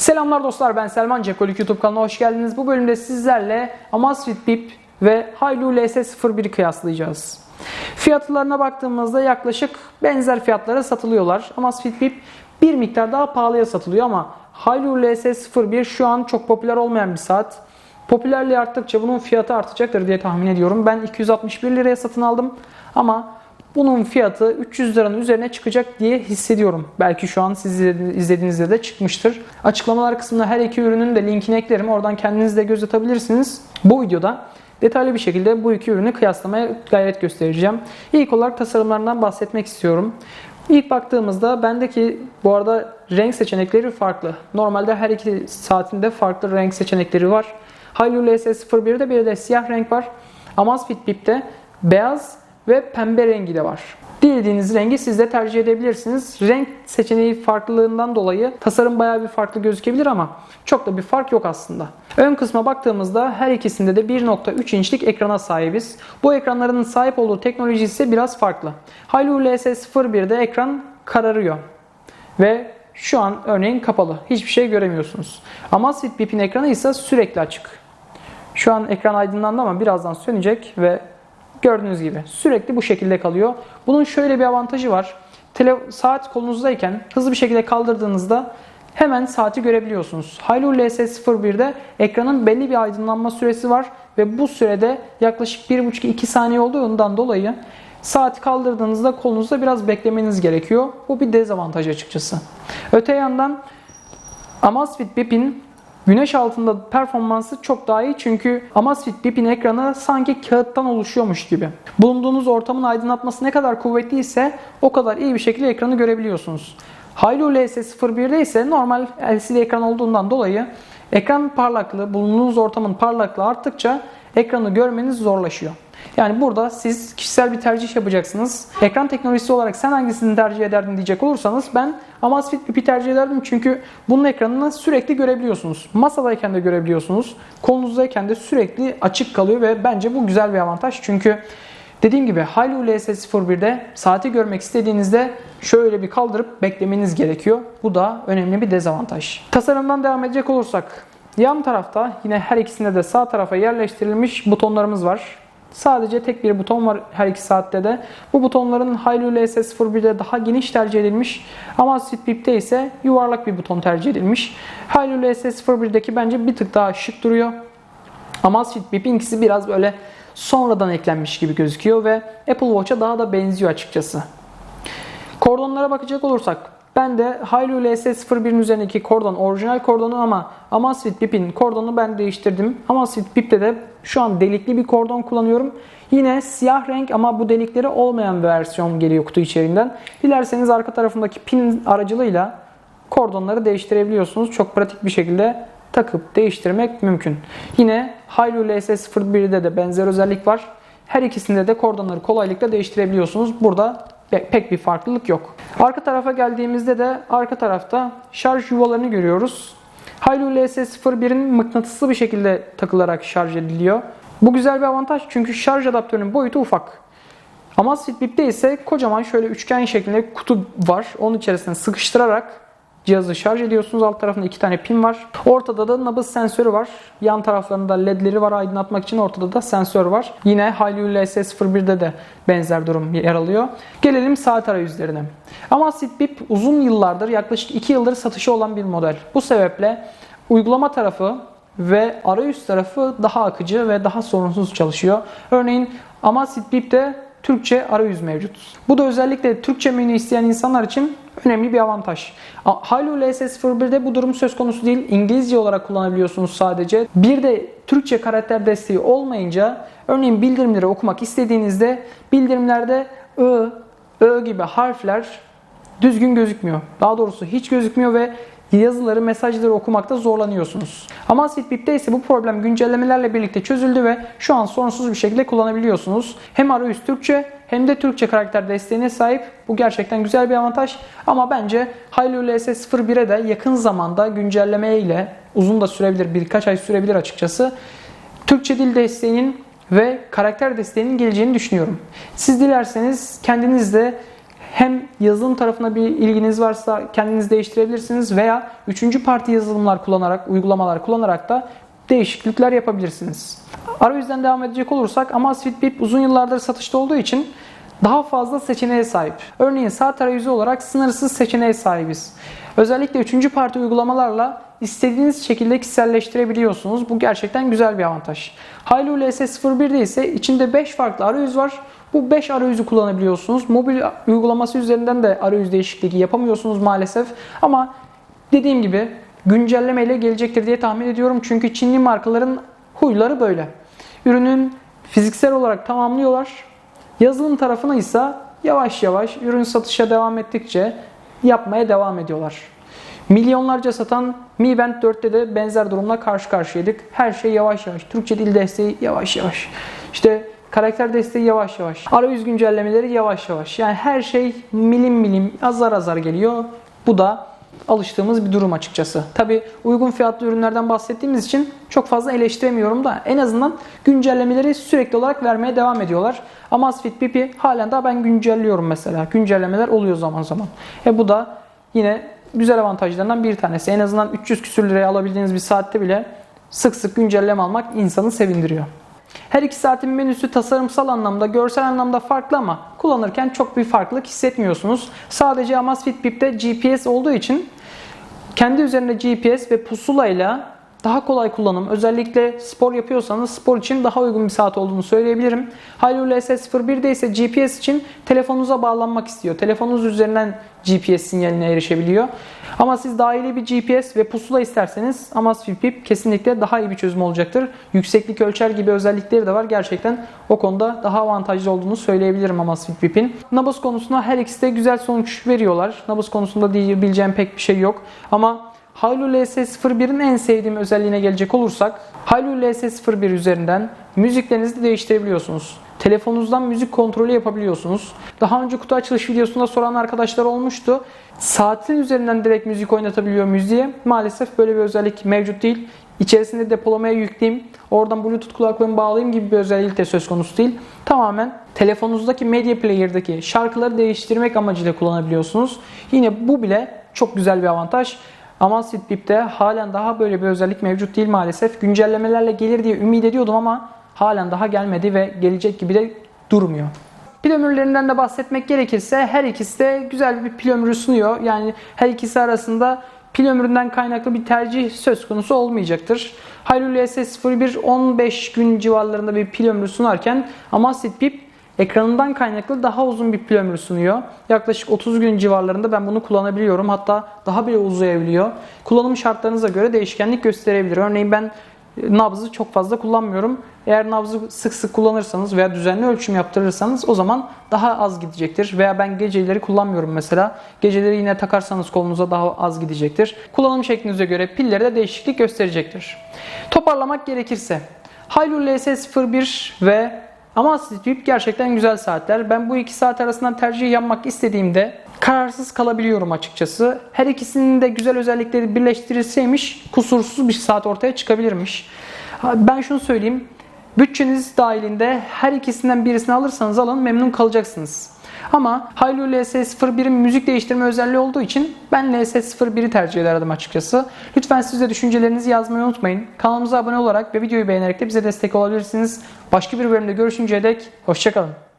Selamlar dostlar ben Selman Cekolik YouTube kanalına hoş geldiniz. Bu bölümde sizlerle Amazfit Bip ve Hailu LS01'i kıyaslayacağız. Fiyatlarına baktığımızda yaklaşık benzer fiyatlara satılıyorlar. Amazfit Bip bir miktar daha pahalıya satılıyor ama Hailu LS01 şu an çok popüler olmayan bir saat. Popülerliği arttıkça bunun fiyatı artacaktır diye tahmin ediyorum. Ben 261 liraya satın aldım ama bunun fiyatı 300 liranın üzerine çıkacak diye hissediyorum. Belki şu an siz izlediğinizde de çıkmıştır. Açıklamalar kısmına her iki ürünün de linkini eklerim. Oradan kendiniz de göz atabilirsiniz. Bu videoda detaylı bir şekilde bu iki ürünü kıyaslamaya gayret göstereceğim. İlk olarak tasarımlarından bahsetmek istiyorum. İlk baktığımızda bendeki bu arada renk seçenekleri farklı. Normalde her iki saatinde farklı renk seçenekleri var. Hailu LS01'de bir de siyah renk var. Amazfit Bip'te beyaz ve pembe rengi de var. Dilediğiniz rengi siz de tercih edebilirsiniz. Renk seçeneği farklılığından dolayı tasarım bayağı bir farklı gözükebilir ama çok da bir fark yok aslında. Ön kısma baktığımızda her ikisinde de 1.3 inçlik ekrana sahibiz. Bu ekranların sahip olduğu teknoloji ise biraz farklı. Hailu LS01'de ekran kararıyor ve şu an örneğin kapalı. Hiçbir şey göremiyorsunuz. Amazfit Bip'in ekranı ise sürekli açık. Şu an ekran aydınlandı ama birazdan sönecek ve Gördüğünüz gibi sürekli bu şekilde kalıyor. Bunun şöyle bir avantajı var. Tele saat kolunuzdayken hızlı bir şekilde kaldırdığınızda hemen saati görebiliyorsunuz. Hailu LS01'de ekranın belli bir aydınlanma süresi var ve bu sürede yaklaşık 1,5-2 saniye olduğundan dolayı saati kaldırdığınızda kolunuzda biraz beklemeniz gerekiyor. Bu bir dezavantaj açıkçası. Öte yandan Amazfit Bip'in Güneş altında performansı çok daha iyi çünkü Amazfit Bip'in ekranı sanki kağıttan oluşuyormuş gibi. Bulunduğunuz ortamın aydınlatması ne kadar kuvvetliyse o kadar iyi bir şekilde ekranı görebiliyorsunuz. Hailu LS01'de ise normal LCD ekran olduğundan dolayı ekran parlaklığı, bulunduğunuz ortamın parlaklığı arttıkça ekranı görmeniz zorlaşıyor. Yani burada siz kişisel bir tercih yapacaksınız. Ekran teknolojisi olarak sen hangisini tercih ederdin diyecek olursanız ben Amazfit Bip'i tercih ederdim. Çünkü bunun ekranını sürekli görebiliyorsunuz. Masadayken de görebiliyorsunuz. Kolunuzdayken de sürekli açık kalıyor ve bence bu güzel bir avantaj. Çünkü dediğim gibi Hailu LS01'de saati görmek istediğinizde şöyle bir kaldırıp beklemeniz gerekiyor. Bu da önemli bir dezavantaj. Tasarımdan devam edecek olursak Yan tarafta yine her ikisinde de sağ tarafa yerleştirilmiş butonlarımız var. Sadece tek bir buton var her iki saatte de. Bu butonların Hailu LS01'de daha geniş tercih edilmiş ama Speed'de ise yuvarlak bir buton tercih edilmiş. Hailu LS01'deki bence bir tık daha şık duruyor. Ama Speed'inkisi biraz böyle sonradan eklenmiş gibi gözüküyor ve Apple Watch'a daha da benziyor açıkçası. Kordonlara bakacak olursak ben de Hailu LS01'in üzerindeki kordon orijinal kordonu ama Amazfit Bip'in kordonu ben değiştirdim. Amazfit Bip'te de şu an delikli bir kordon kullanıyorum. Yine siyah renk ama bu delikleri olmayan bir versiyon geliyor kutu içeriğinden. Dilerseniz arka tarafındaki pin aracılığıyla kordonları değiştirebiliyorsunuz. Çok pratik bir şekilde takıp değiştirmek mümkün. Yine Hailu LS01'de de benzer özellik var. Her ikisinde de kordonları kolaylıkla değiştirebiliyorsunuz. Burada pek bir farklılık yok. Arka tarafa geldiğimizde de arka tarafta şarj yuvalarını görüyoruz. Hailu LS01'in mıknatıslı bir şekilde takılarak şarj ediliyor. Bu güzel bir avantaj çünkü şarj adaptörünün boyutu ufak. Ama Fitbit'te ise kocaman şöyle üçgen şeklinde kutu var. Onun içerisine sıkıştırarak cihazı şarj ediyorsunuz. Alt tarafında iki tane pin var. Ortada da nabız sensörü var. Yan taraflarında ledleri var aydınlatmak için. Ortada da sensör var. Yine Hailu LS01'de de benzer durum yer alıyor. Gelelim saat arayüzlerine. Ama Bip uzun yıllardır yaklaşık 2 yıldır satışı olan bir model. Bu sebeple uygulama tarafı ve arayüz tarafı daha akıcı ve daha sorunsuz çalışıyor. Örneğin Amazfit Bip'te Türkçe arayüz mevcut. Bu da özellikle Türkçe menü isteyen insanlar için önemli bir avantaj. Hailu LS01'de bu durum söz konusu değil. İngilizce olarak kullanabiliyorsunuz sadece. Bir de Türkçe karakter desteği olmayınca örneğin bildirimleri okumak istediğinizde bildirimlerde ı, ö gibi harfler düzgün gözükmüyor. Daha doğrusu hiç gözükmüyor ve yazıları, mesajları okumakta zorlanıyorsunuz. Ama Sitbip'te ise bu problem güncellemelerle birlikte çözüldü ve şu an sorunsuz bir şekilde kullanabiliyorsunuz. Hem arayüz Türkçe hem de Türkçe karakter desteğine sahip. Bu gerçekten güzel bir avantaj. Ama bence Hailu LS01'e de yakın zamanda güncelleme ile uzun da sürebilir, birkaç ay sürebilir açıkçası. Türkçe dil desteğinin ve karakter desteğinin geleceğini düşünüyorum. Siz dilerseniz kendiniz de hem yazılım tarafına bir ilginiz varsa kendiniz değiştirebilirsiniz veya üçüncü parti yazılımlar kullanarak, uygulamalar kullanarak da değişiklikler yapabilirsiniz. Arayüzden devam edecek olursak Amazfit Bip uzun yıllardır satışta olduğu için daha fazla seçeneğe sahip. Örneğin saat arayüzü olarak sınırsız seçeneğe sahibiz. Özellikle üçüncü parti uygulamalarla istediğiniz şekilde kişiselleştirebiliyorsunuz. Bu gerçekten güzel bir avantaj. Hailu LS01'de ise içinde 5 farklı arayüz var. Bu 5 arayüzü kullanabiliyorsunuz. Mobil uygulaması üzerinden de arayüz değişikliği yapamıyorsunuz maalesef. Ama dediğim gibi güncelleme ile gelecektir diye tahmin ediyorum. Çünkü Çinli markaların huyları böyle. Ürünün fiziksel olarak tamamlıyorlar. Yazılım tarafına ise yavaş yavaş ürün satışa devam ettikçe yapmaya devam ediyorlar. Milyonlarca satan Mi Band 4'te de benzer durumla karşı karşıyaydık. Her şey yavaş yavaş. Türkçe dil desteği yavaş yavaş. İşte karakter desteği yavaş yavaş. Arayüz güncellemeleri yavaş yavaş. Yani her şey milim milim azar azar geliyor. Bu da alıştığımız bir durum açıkçası. Tabi uygun fiyatlı ürünlerden bahsettiğimiz için çok fazla eleştiremiyorum da en azından güncellemeleri sürekli olarak vermeye devam ediyorlar. Amazfit BP halen daha ben güncelliyorum mesela. Güncellemeler oluyor zaman zaman. E bu da yine güzel avantajlarından bir tanesi. En azından 300 küsür liraya alabildiğiniz bir saatte bile sık sık güncelleme almak insanı sevindiriyor. Her iki saatin menüsü tasarımsal anlamda, görsel anlamda farklı ama kullanırken çok bir farklılık hissetmiyorsunuz. Sadece Amazfit Bip'te GPS olduğu için kendi üzerinde GPS ve pusulayla daha kolay kullanım. Özellikle spor yapıyorsanız spor için daha uygun bir saat olduğunu söyleyebilirim. Hailu LS01'de ise GPS için telefonunuza bağlanmak istiyor. Telefonunuz üzerinden GPS sinyaline erişebiliyor. Ama siz dahili bir GPS ve pusula isterseniz Amazfit Bip kesinlikle daha iyi bir çözüm olacaktır. Yükseklik ölçer gibi özellikleri de var. Gerçekten o konuda daha avantajlı olduğunu söyleyebilirim Amazfit Bip'in. Nabız konusunda her ikisi de güzel sonuç veriyorlar. Nabız konusunda diyebileceğim pek bir şey yok. Ama Hailu LS01'in en sevdiğim özelliğine gelecek olursak Hailu LS01 üzerinden müziklerinizi de değiştirebiliyorsunuz. Telefonunuzdan müzik kontrolü yapabiliyorsunuz. Daha önce kutu açılış videosunda soran arkadaşlar olmuştu. Saatin üzerinden direkt müzik oynatabiliyor müziğe. Maalesef böyle bir özellik mevcut değil. İçerisinde depolamaya yükleyeyim, oradan bluetooth kulaklığımı bağlayayım gibi bir özellik de söz konusu değil. Tamamen telefonunuzdaki medya player'daki şarkıları değiştirmek amacıyla kullanabiliyorsunuz. Yine bu bile çok güzel bir avantaj. Amazfit Bip'te halen daha böyle bir özellik mevcut değil maalesef. Güncellemelerle gelir diye ümit ediyordum ama halen daha gelmedi ve gelecek gibi de durmuyor. Pil ömürlerinden de bahsetmek gerekirse her ikisi de güzel bir pil ömrü sunuyor. Yani her ikisi arasında pil ömründen kaynaklı bir tercih söz konusu olmayacaktır. Hailu LS01 15 gün civarlarında bir pil ömrü sunarken Amazfit Bip ekranından kaynaklı daha uzun bir pil ömrü sunuyor. Yaklaşık 30 gün civarlarında ben bunu kullanabiliyorum. Hatta daha bile uzayabiliyor. Kullanım şartlarınıza göre değişkenlik gösterebilir. Örneğin ben nabzı çok fazla kullanmıyorum. Eğer nabzı sık sık kullanırsanız veya düzenli ölçüm yaptırırsanız o zaman daha az gidecektir. Veya ben geceleri kullanmıyorum mesela. Geceleri yine takarsanız kolunuza daha az gidecektir. Kullanım şeklinize göre pilleri de değişiklik gösterecektir. Toparlamak gerekirse Hailu LS01 ve Amazfit Bip gerçekten güzel saatler. Ben bu iki saat arasından tercih yapmak istediğimde kararsız kalabiliyorum açıkçası. Her ikisinin de güzel özellikleri birleştirilseymiş kusursuz bir saat ortaya çıkabilirmiş. Ben şunu söyleyeyim. Bütçeniz dahilinde her ikisinden birisini alırsanız alın memnun kalacaksınız. Ama Hailu LS01'in müzik değiştirme özelliği olduğu için ben LS01'i tercih ederdim açıkçası. Lütfen siz de düşüncelerinizi yazmayı unutmayın. Kanalımıza abone olarak ve videoyu beğenerek de bize destek olabilirsiniz. Başka bir bölümde görüşünceye dek hoşçakalın.